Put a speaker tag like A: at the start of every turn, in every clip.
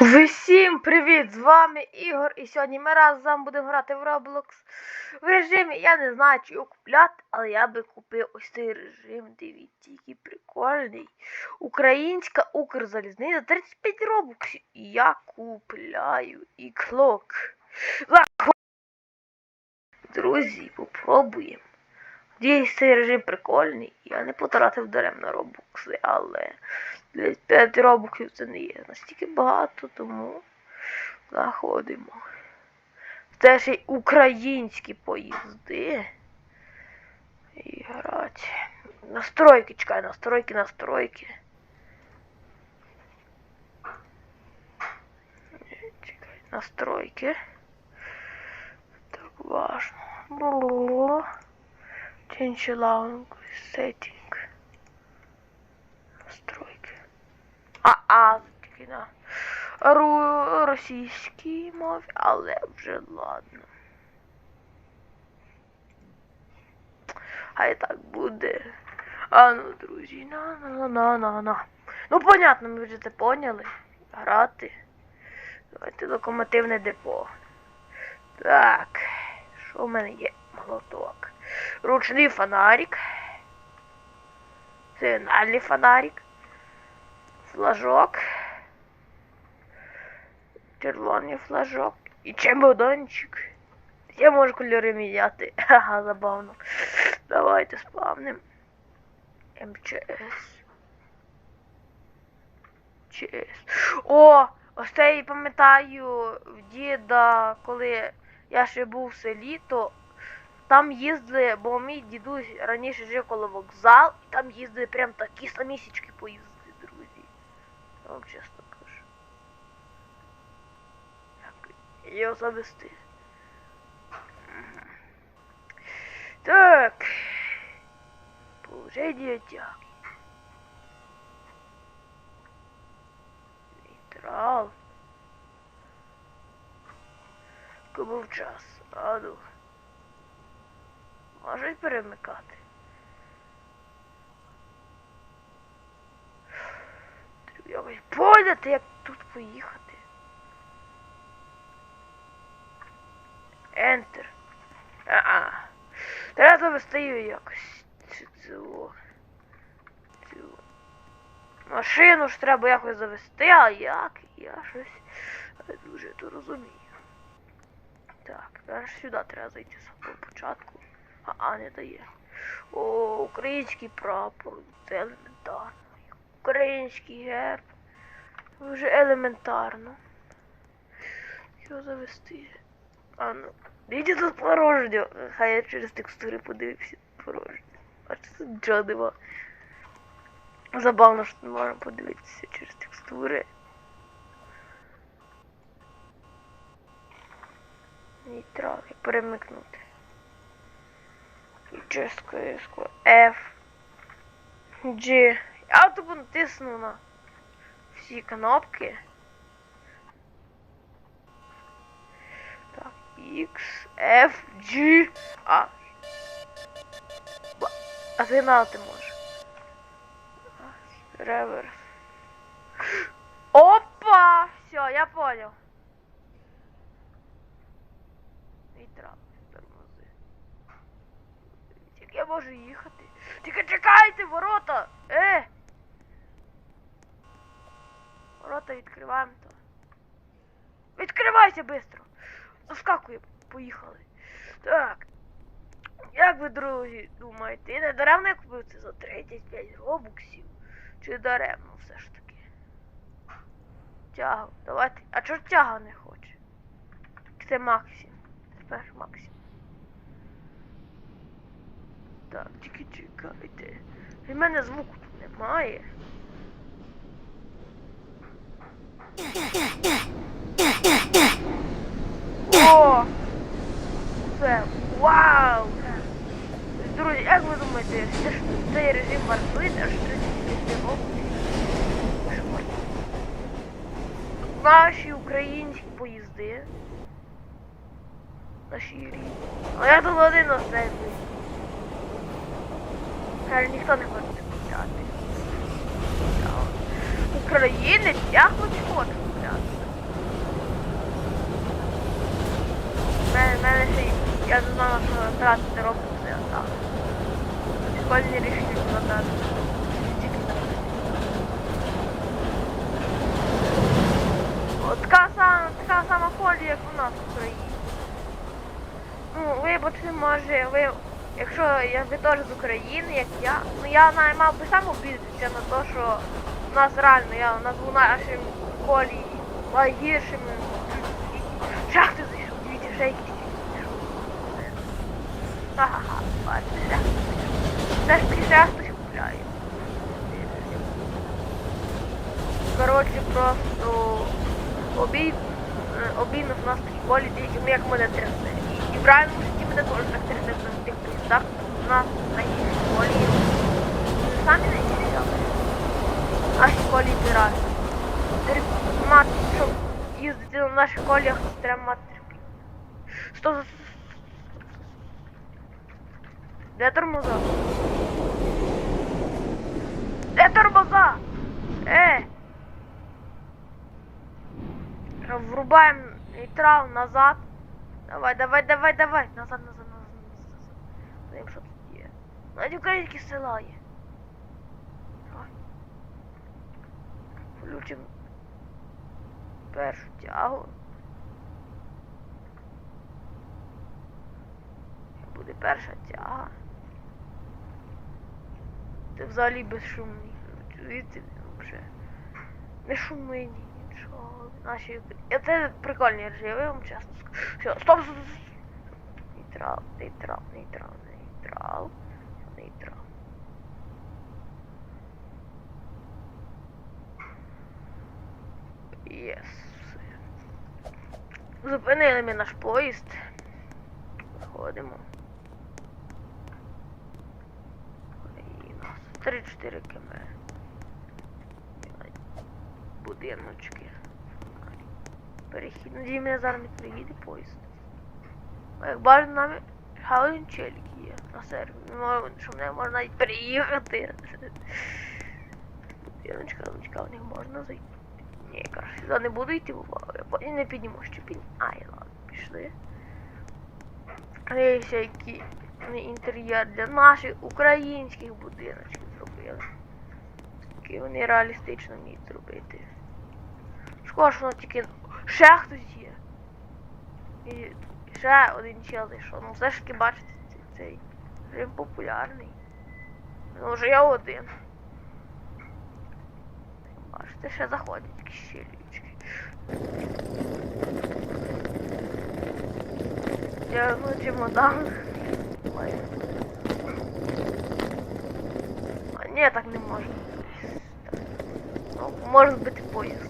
A: Всім привіт! З вами Ігор, і сьогодні ми разом будемо грати в Roblox в режимі. Я не знаю, чи його купляти, але я би купив ось цей режим. Дивіться, який прикольний. Українська Укрзалізниця 35 робоксів. І я купляю і клок. Друзі, попробуємо. Надіюсь, цей режим прикольний. Я не потратив даремно робокси, але 5 робоксів це не є настільки багато, тому заходимо. Це ще й українські поїзди. І грати. Настройки, чекай, настройки, настройки. Чекай, настройки. Так, важно. Change language setting. Настройки. А, а, тільки на ру- російській мові, але вже ладно. Хай так буде. А ну, друзі, на на на на на Ну, понятно, ми вже це поняли. Грати. Давайте локомотивне депо. Так. Що в мене є? Молоток. Ручний фонарик. Сигнальний фонарик. Флажок. Червоний флажок. І чемоданчик. Я можу кольори міняти. Ха-ха, забавно. Давайте спавним. МЧС. ЧС. О! Ось це я пам'ятаю діда, коли я ще був в селі, то там їздили, бо мій дідусь раніше жив коло вокзал, і там їздили прям такі самісічки поїздили, друзі. Я вам чесно кажу. Як її завести. Так. Положение тяги. Нейтрал. Був час. Аду. Можуть перемикати. Якось поняти, як тут поїхати. Enter. А-а. Треба її якось. Цю, цю. Машину ж треба якось завести, а як? Я щось дуже то розумію. Так, тепер сюди треба зайти з самого початку. А, а не дає. О, український прапор. Це елементарно. Український герб. Вже елементарно. Його завести. А ну. Дивіться тут порожньо. Хай я через текстури подивився порожньо. А це тут нічого нема. Забавно, що не можна подивитися через текстури. Нейтрал, як перемикнути. Ческою F. G. Я тупо натисну на всі кнопки. Так, X, F, G. Ба- А згинати може. Реверс. Опа! Все, я понял. Нейтрал, тормози. Як я можу їхати? Тільки чекайте, ворота! Е! Ворота відкриваємо то. Відкривайся швидко! Заскакує, поїхали. Так. Як ви, друзі, думаєте, я не даремно я купив це за 35 робоксів? Чи даремно все ж таки? Тяга. Давайте. А чого тяга не хоче? Це Максим. Тепер Максим. Так, тільки чекайте. Від мене звуку тут немає. О! Це вау! Друзі, як ви думаєте, цей режим вартує аж 35 років? Наші українські поїзди. Наші рідні. А я тут один останній. Ніхто не хоче купляти. України хочу фото У мене ще й я знала, що брат не робить це так. Школьні рішення продати. Така сама, така сама полі, як у нас в Україні. Ну, вибачте, може, ви якщо я ви теж з України, як я, ну я мав би сам обідатися на те, що у нас реально, я у нас у нашій колії найгіршими. Шахти зайшов, дивіться, ще якісь. Ха-ха-ха, бачите. Все ж таки шахти купляю. Коротше, просто обій, е, обійно в нас такі колі, тільки як мене трясе. І, і в реальному житті мене теж так трясе на тих поїздах. У нас найгірші колії. Вони самі найгірші, але наші колії пірати. Мати, щоб їздити на наших коліях, то треба мати терпіння. Сто за... Де тормоза? Де тормоза? Е! Врубаем нейтрал назад. Давай, давай, давай, давай. Назад, назад, назад, назад. Знаємо, що тут є. Навіть українські села є. Давай. Включимо першу тягу. Буде перша тяга. Ти взагалі безшумний. Чуєте, вже. Не шумний, нічого. Наші. Це прикольні режими, я вам чесно скажу. Все, стоп, стоп, стоп. Нейтрал, нейтрал, нейтрал, нейтрал. Нейтрал. Єс. все. Зупинили ми наш поїзд. Виходимо. І у нас 3-4 км. Будиночки. Перехід. Надію, мене зараз не приїде поїзд. Як бачите, нами Галин челік є на сервері. Не що мене можна навіть переїхати. Будиночка, ручка, в них можна зайти. Ні, каже, сюди не буду йти, бо я потім не підніму щепінь. Ай, ладно, пішли. Є ще інтер'єр для наших українських будиночків зробили. Такі вони реалістично вміють зробити. Шкода, що воно тільки ще хтось є. І ще один чел зайшов. Ну все ж таки бачите, цей, режим популярний. Ну вже я один. Бачите, ще заходять якісь щелючки. Я ну чемодан. Ой. А ні, так не можна. Ну, може бути поїзд.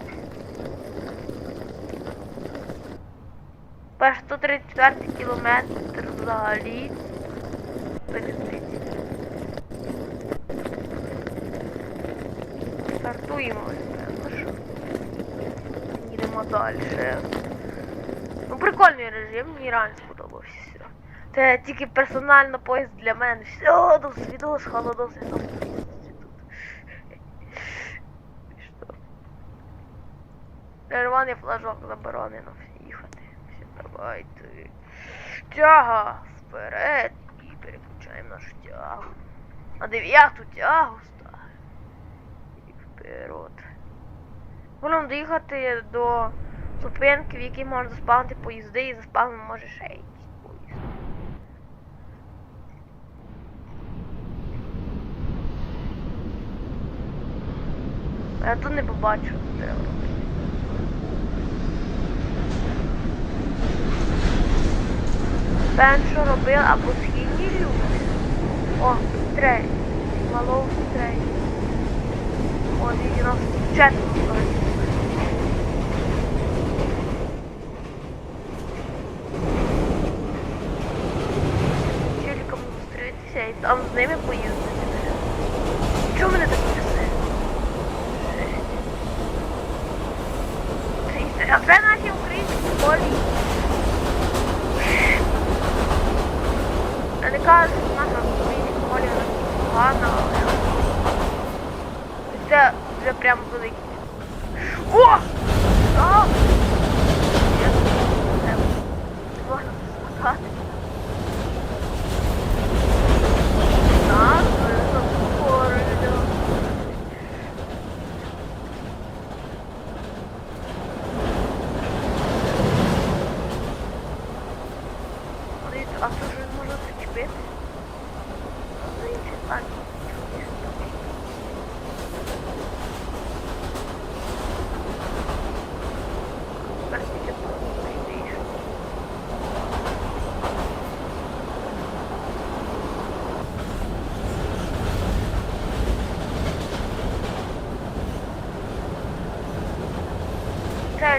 A: Перш 134 кілометр взагалі. Стартуємо, напевно, що. Їдемо далі. Ну, прикольний режим, мені реально сподобався. Це тільки персонально поїзд для мене. Все, до свідос, холодос, я? Червоний флажок заборонено їхати. Давайте. Тяга вперед і переключаємо нашу тягу. На дев'яту тягу ставимо. І вперед. Будемо доїхати до зупинки, в якій можна заспавнити поїзди і заспавнити може ще якийсь поїзд. А Я тут не побачу, що треба робити. Певно, що робили або східні люди. О, стрей. Малов стрей. О, і нас четверо стоїть. Челіком зустрітися і там з ними поїздити. Чому мене так трясе? Це- А це наші українські школі. Я не кажу, що наша українська школі погана, але це вже прям великий. О! А! Я- Це можна Це робила першохідна людина, бачите, така нова. Ау! Ай, так. А буде не вдариш? Можна стрибати. Дивіться, де... Є, де є. Де цей кнопки, що я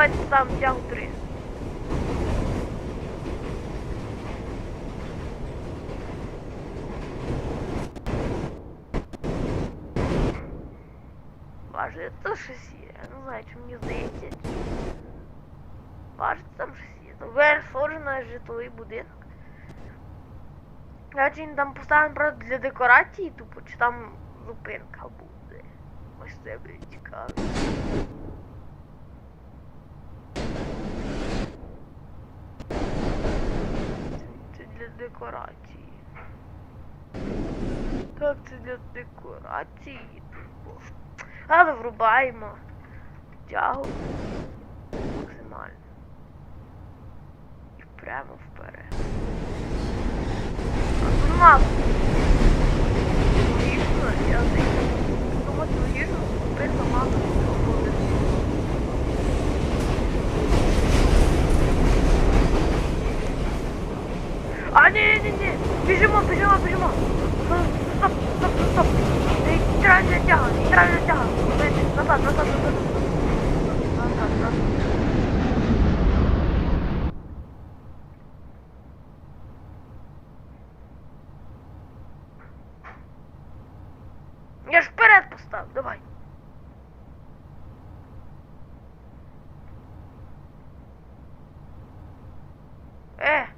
A: давайте ставимо тягу 3. Боже, це щось. Я не знаю, чи мені здається. Бачите, там щось є. Верх схоже на житловий будинок. Я чи там поставимо просто для декорації, тупо, чи там зупинка буде. Ось це буде цікаво. Це для декорації. Так, це для декорації. Але врубаємо тягу максимально. І прямо вперед. Мам! Логічно, я думаю, логічно, купити маму буде. А, ні, ні, ні, біжимо, біжимо, біжимо. Стоп, стоп, стоп, стоп. Нейтральна тяга, нейтральна тяга. Назад, назад, назад. Назад, назад. Я ж вперед постав, давай. Е,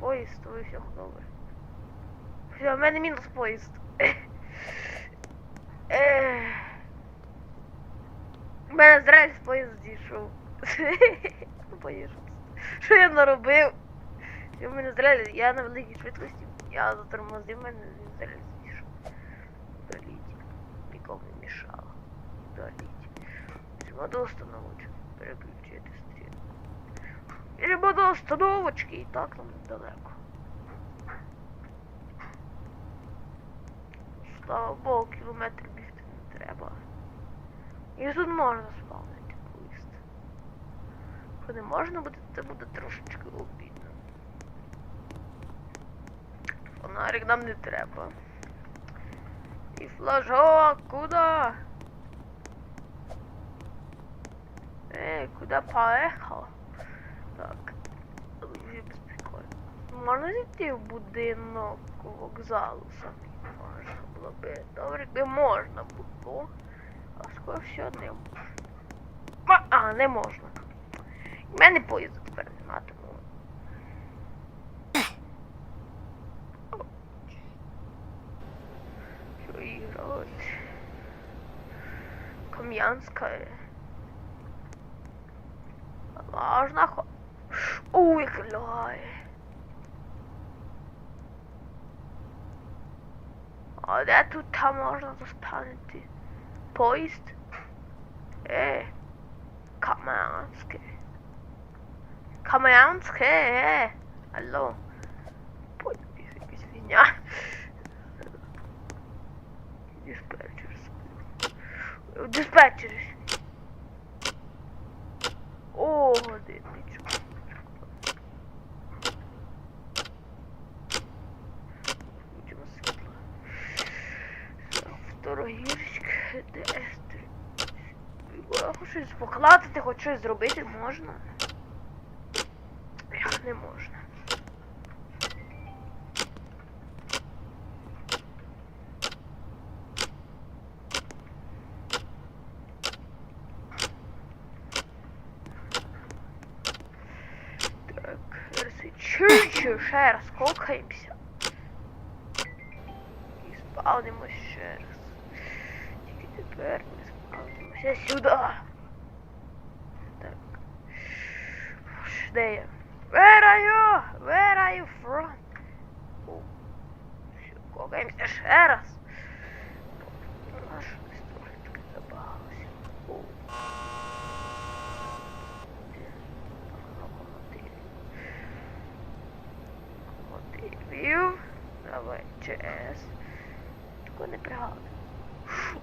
A: поїзд, ви все добре. Все, в мене мінус поїзд. У мене з рельс поїзд зійшов. Поїжджу. Що я наробив? В мене з рельс, я на великій швидкості, я затормозив, мене з рельс зійшов. Удаліть. Нікому не мішало. Удаліть. Біжимо до установочки. Переключити стрілку. Біжимо до установочки. І так нам недалеко. Слава Богу, кілометр бігти не треба. І тут можна спавнити поїзд. Якщо не можна буде, це буде трошечки обідно. Фонарик нам не треба. І флажок, куда? Эй, куда поехал? Так. Можна зайти в будинок вокзалу самі? Можна було би. Добре, якби можна було. А скоро все не можна. А, не можна. У мене поїзду тепер нема, тому. Що іграти? Кам'янська. Можна хо... Ой, як лягає. А де тут там можна заспавнити? Поїзд? Е, Кам'янське. Кам'янське, е. Алло. Поїзд щось покладати, хоч щось зробити можна. Ех, не можна. Так, чуть-чуть ще раз кокаємося. І спавнимось ще раз. Тільки тепер ми спавнимося сюди. Боже, Where are you? Where are you from? Когаємося ще раз. Локомотивів. Давай, ЧС. Тако не пригадую.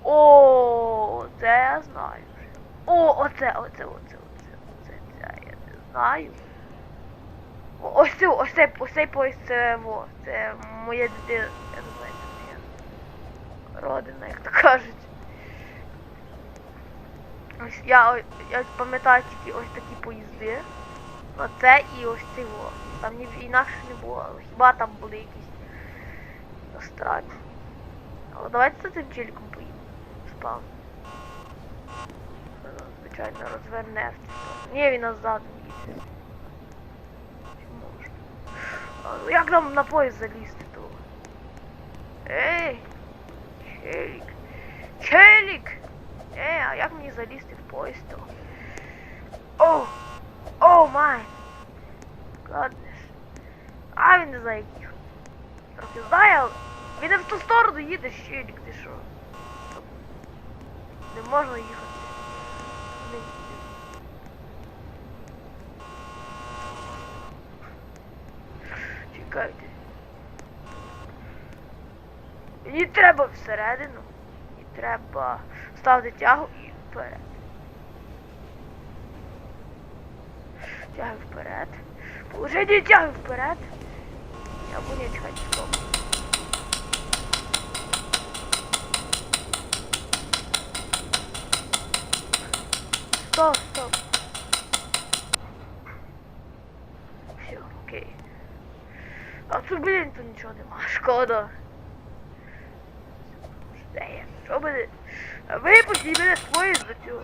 A: О, це я знаю. О, оце, оце, оце, оце, оце, це знаю. Ось це, ось цей, ось цей це, во, це моє дитина, я не знаю, це моя родина, як то кажуть. Ось я, я пам'ятаю тільки ось такі поїзди. Оце і ось цей во. Там ні інакше не було, хіба там були якісь остраті. Але давайте за цим челіком поїдемо. Спав. Звичайно, розверне в цю сторону. Ні, він назад А як нам на поїзд залізти то? Ей! Челік! Челік! Ей, а як мені залізти в поїзд то? О! О май! Гаднеш. А він не знає як їхати. Трохи знає, але він не в ту сторону їде, щелік, ти що? Не можна їхати. Не їде. Чекайте. Мені треба всередину. І треба ставити тягу і вперед. Тягу вперед. Положення тягу вперед. Або ні, чекайте, стоп. Стоп, стоп. Все, окей. А тут, блін, тут нічого нема. Шкода. А Випустіть мене з поїзда цього.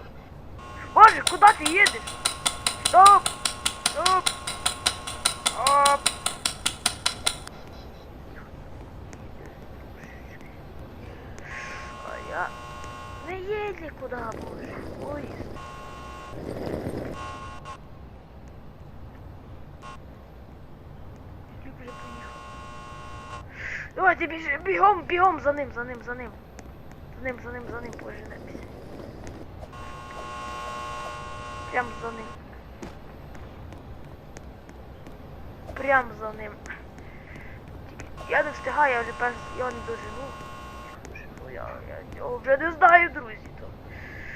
A: Боже, куди ти їдеш? Стоп! Стоп! Стоп! А я не їду куди, боже. Вже. Давайте біж, бігом, бігом за ним, за ним, за ним. Ним, за ним, за ним поженемося. Прям за ним. Прям за ним. Я не встигаю, я вже перш його не дожену. Ну, я, я його вже не знаю, друзі. То.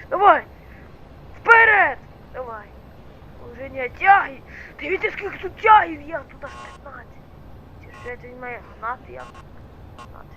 A: Давай! Вперед! Давай! Уже не тяги. Дивіться, скільки тут тягів є, тут аж 15. Чи що це він має гнати як? Гнати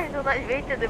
A: тумані, то навіть вийти не